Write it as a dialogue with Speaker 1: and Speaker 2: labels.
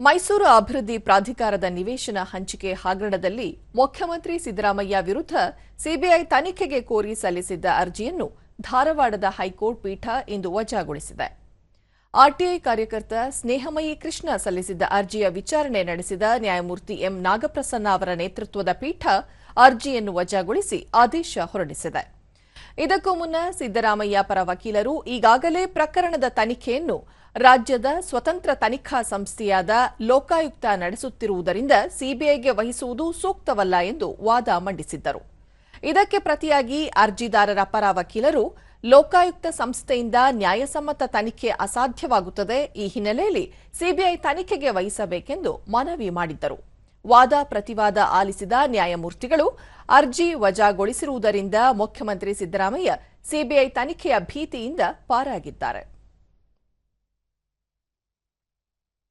Speaker 1: ಮೈಸೂರು ಅಭಿವೃದ್ಧಿ ಪ್ರಾಧಿಕಾರದ ನಿವೇಶನ ಹಂಚಿಕೆ ಹಗರಣದಲ್ಲಿ ಮುಖ್ಯಮಂತ್ರಿ ಸಿದ್ದರಾಮಯ್ಯ ವಿರುದ್ಧ ಸಿಬಿಐ ತನಿಖೆಗೆ ಕೋರಿ ಸಲ್ಲಿಸಿದ್ದ ಅರ್ಜಿಯನ್ನು ಧಾರವಾಡದ ಹೈಕೋರ್ಟ್ ಪೀಠ ಇಂದು ವಜಾಗೊಳಿಸಿದೆ. ಆರ್ಟಿಐ ಕಾರ್ಯಕರ್ತ ಸ್ನೇಹಮಯಿ ಕೃಷ್ಣ ಸಲ್ಲಿಸಿದ್ದ ಅರ್ಜಿಯ ವಿಚಾರಣೆ ನಡೆಸಿದ ನ್ಯಾಯಮೂರ್ತಿ ಎಂ ನಾಗಪ್ರಸನ್ನ ಅವರ ನೇತೃತ್ವದ ಪೀಠ ಅರ್ಜಿಯನ್ನು ವಜಾಗೊಳಿಸಿ ಆದೇಶ ಹೊರಡಿಸಿದೆ. ಇದಕ್ಕೂ ಮುನ್ನ ಸಿದ್ದರಾಮಯ್ಯ ಪರ ವಕೀಲರು ಈಗಾಗಲೇ ಪ್ರಕರಣದ ತನಿಖೆಯನ್ನು ರಾಜ್ಯದ ಸ್ವತಂತ್ರ ತನಿಖಾ ಸಂಸ್ಥೆಯಾದ ಲೋಕಾಯುಕ್ತ ನಡೆಸುತ್ತಿರುವುದರಿಂದ ಸಿಬಿಐಗೆ ವಹಿಸುವುದು ಸೂಕ್ತವಲ್ಲ ಎಂದು ವಾದ ಮಂಡಿಸಿದ್ದರು. ಇದಕ್ಕೆ ಪ್ರತಿಯಾಗಿ ಅರ್ಜಿದಾರರ ಪರ ವಕೀಲರು ಲೋಕಾಯುಕ್ತ ಸಂಸ್ಥೆಯಿಂದ ನ್ಯಾಯಸಮ್ಮತ ತನಿಖೆ ಅಸಾಧ್ಯವಾಗುತ್ತದೆ. ಈ ಹಿನ್ನೆಲೆಯಲ್ಲಿ ಸಿಬಿಐ ತನಿಖೆಗೆ ವಹಿಸಬೇಕೆಂದು ಮನವಿ ಮಾಡಿದ್ದರು. ವಾದ ಪ್ರತಿವಾದ ಆಲಿಸಿದ ನ್ಯಾಯಮೂರ್ತಿಗಳು ಅರ್ಜಿ ವಜಾಗೊಳಿಸಿರುವುದರಿಂದ ಮುಖ್ಯಮಂತ್ರಿ ಸಿದ್ದರಾಮಯ್ಯ ಸಿಬಿಐ ತನಿಖೆಯ ಭೀತಿಯಿಂದ ಪಾರಾಗಿದ್ದಾರೆ.